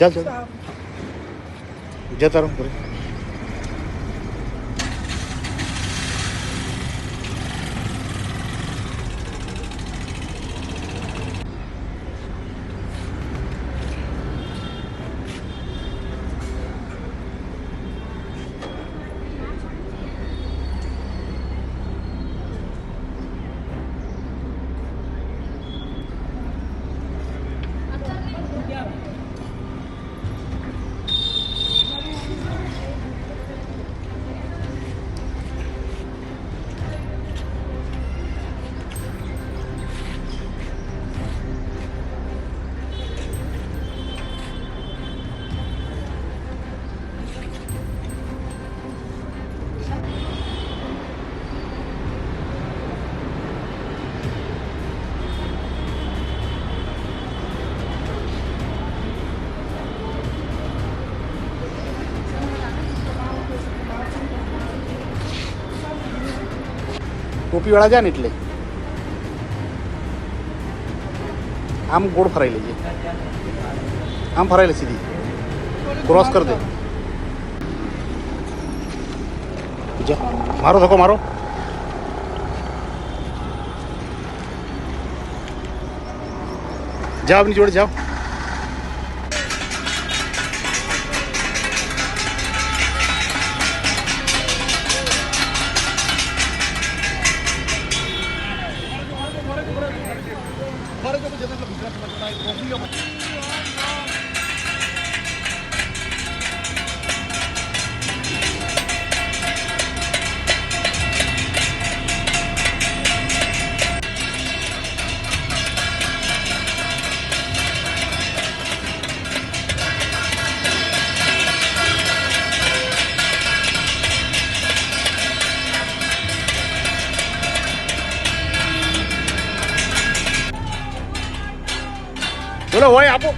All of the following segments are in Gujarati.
ચાલ ચાલ. જતા રહો ઘરે. ટોપીવાળા જાય ને એટલે. આમ ગોળ ફરાઈ લેજે. આમ ફરાઈ લે સીધી. ક્રોસ કરી દે. જા, મારો ધક્કો, મારો. જાઓ આપની જોડે જાઓ ભારત ગુજરાત બોલો હોય આપો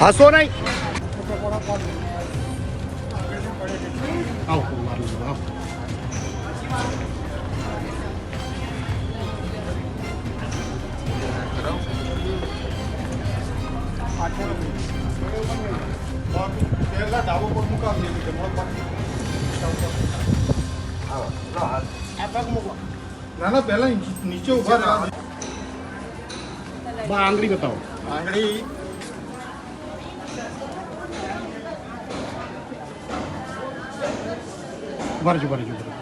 હસો નહીં ના ના પહેલા નીચે ઊભા રહો બા આંગળી બતાવો આંગળી ભરજો ભરજો ભરજો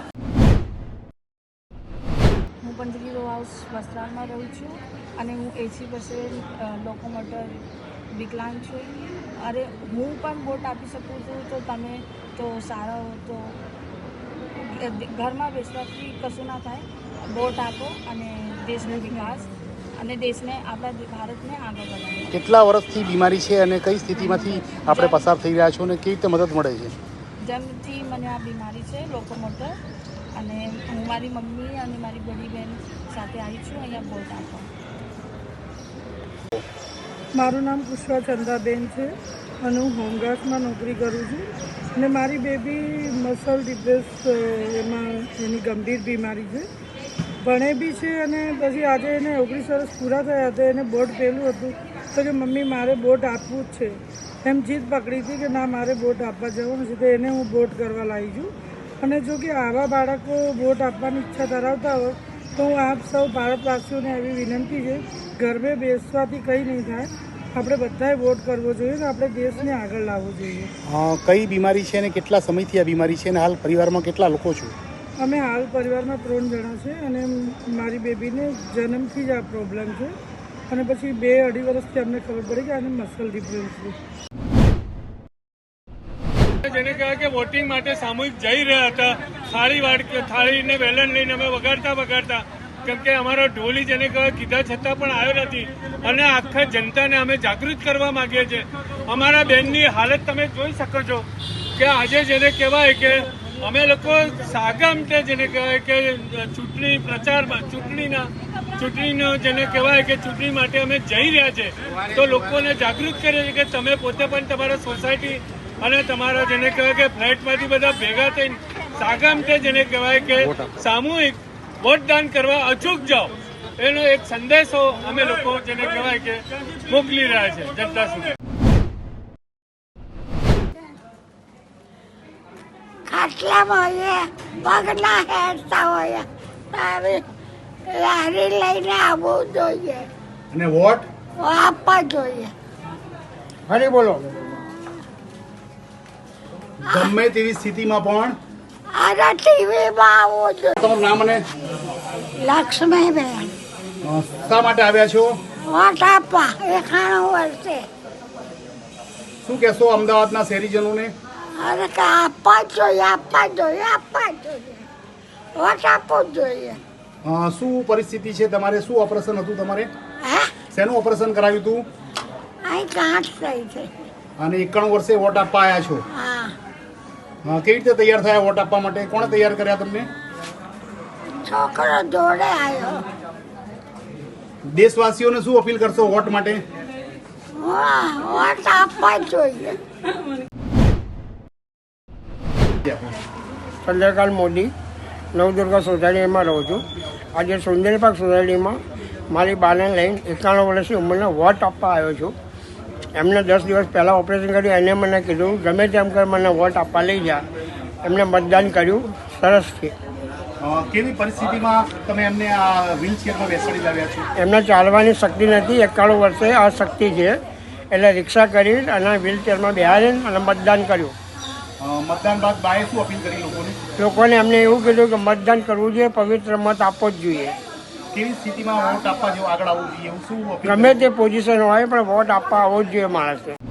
હું પંચગીરો હાઉસ વસ્ત્રાલમાં રહું છું અને હું એસી પર્સન્ટ લોકોમોટર વિકલાંગ છું અરે હું પણ વોટ આપી શકું છું તો તમે તો સારા હો તો ઘરમાં બેસવાથી કશું ના થાય. વોટ આપો અને દેશનો વિકાસ અને દેશને આપણા ભારતને આગળ વધારો. કેટલા વર્ષથી બીમારી છે અને કઈ સ્થિતિમાંથી આપણે પસાર થઈ રહ્યા છો અને કેવી રીતે મદદ મળે છે? જન્મથી મને આ બીમારી છે લોકોમોટર અને હું મારી મમ્મી અને મારી બડી બહેન સાથે આવી છું અહીંયા વોટ આપવા. મારું નામ પુષ્પા ચંદાબેન છે અને હું હોમગાર્ડમાં નોકરી કરું છું. અને મારી બેબી મસલ ડિપ્રેસ એમાં એની ગંભીર બીમારી છે. ભણે બી છે અને પછી આજે એને ઓગણીસ વર્ષ પૂરા થયા હતા, એને બોટ પહેલું હતું. તો કે મમ્મી મારે બોટ આપવું જ છે. એમ જીદ પકડી હતી કે ના, મારે બોટ આપવા જવાનું છે તો એને હું બોટ કરવા લાવી છું. અને જો કે આવા બાળકો બોટ આપવાની ઈચ્છા ધરાવતા હોય તો હું આપ સૌ ભારતવાસીઓને એવી વિનંતી છે ગરબે બેસવાથી કંઈ નહીં થાય. આપણે બધાએ વોટ કરવો જોઈએ ને આપણે દેશને આગળ લાવવો જોઈએ. કઈ બીમારી છે અને કેટલા સમયથી આ બીમારી છે અને હાલ પરિવારમાં કેટલા લોકો છો? અમે હાલ પરિવારમાં ત્રણ જણા છે અને મારી બેબીને જન્મથી જ આ પ્રોબ્લેમ છે. અને પછી બે અઢી વર્ષથી અમને ખબર પડી કે આને મસલ ડિફરન્સ છે. જેને કહ્યું કે વોટિંગ માટે સામૂહિક જઈ રહ્યા હતા. થાળી વાડ થાળીને વેલણ લઈને અમે વગાડતા વગાડતા, કેમ કે અમારો ઢોલી જેને કહેવાય, કીધા છતાં પણ આવ્યો નથી. અને આખા જનતાને અમે જાગૃત કરવા માંગીએ છીએ. અમારા બેનની હાલત તમે જોઈ શકો છો કે આજે જેને કહેવાય કે અમે લોકો સાગમટે જેને કહેવાય કે ચૂંટણી પ્રચારમાં ચૂંટણીના ચૂંટણીનો જેને કહેવાય કે ચૂંટણી માટે અમે જઈ રહ્યા છે. તો લોકોને જાગૃત કરીએ છીએ કે તમે પોતે પણ તમારા સોસાયટી અને તમારા જેને કહેવાય કે ફ્લેટમાંથી બધા ભેગા થઈને સાગામતે જેને કહેવાય કે સામૂહિક વોટદાન કરવા અચૂક જાઓ એનો એક સંદેશો અમે લોકો જેને કહેવાય કે મોકલી રહ્યા છે જનતા સુધી. ખાટલામાં હોઈએ પગના હેરતા હોઈએ તારી લારી લઈને આવવું જોઈએ. અને વોટ? આપવા જોઈએ. ફરી બોલો. ગમે તેવી સ્થિતિમાં પણ અને ટીવીમાં આવો છો. તમારું નામ અને? લક્ષ્મીબેન. શા માટે આવ્યા છો? વોટ આપવા એકાણું વર્ષે. શું કહેશો અમદાવાદના શહેરીજનોને? અરે કે આપવા જોઈએ આપવા જોઈએ આપવા જોઈએ. વોટ આપવું જોઈએ. શું પરિસ્થિતિ છે તમારે? શું ઓપરેશન હતું તમારે? શેનું ઓપરેશન કરાવ્યું હતું? અહીં ગાંઠ થઈ છે. અને એકાણું વર્ષે વોટ આપવા આવ્યા છો? હા. અ, કેવી રીતે તૈયાર થયા વોટ આપવા માટે? કોણે તૈયાર કર્યા તમને? છોકરો જોડે આવ્યો. દેશવાસીઓને શું અપીલ કરશો વોટ માટે? હા, વોટ આપવા જોઈએ. ચંદ્રકાંત મોદી નવદુર્ગા સોસાયટીમાં રહું છું. આજે સુંદર પાર્ક સોસાયટીમાં મારી બાને લઈને એકાણું વર્ષની ઉંમરના વોટ આપવા આવ્યો છું. એમને દસ દિવસ પહેલાં ઓપરેશન કર્યું એને મને કીધું ગમે તેમ કર મને વોટ આપવા લઈ જા. એમને મતદાન કર્યું સરસ છે. કેવી પરિસ્થિતિમાં તમે એમને આ વ્હીલચેરમાં બેસાડી લાવ્યા છો? એમને ચાલવાની શક્તિ નથી એકાણું વર્ષે આ શક્તિ છે. એટલે રિક્ષા કરી અને વ્હીલચેરમાં બેહાડીને અને મતદાન કર્યું. મતદાન બાદ બાએ શું અપીલ કરી લોકોને? લોકોને એમને એવું કીધું કે મતદાન કરવું જોઈએ પવિત્ર મત આપવો જ જોઈએ. કેવી સ્થિતિમાં વોટ આપવા જેવું આગળ આવવું જોઈએ શું ગમે તે પોઝિશન હોય પણ વોટ આપવા આવવો જ જોઈએ માણસને.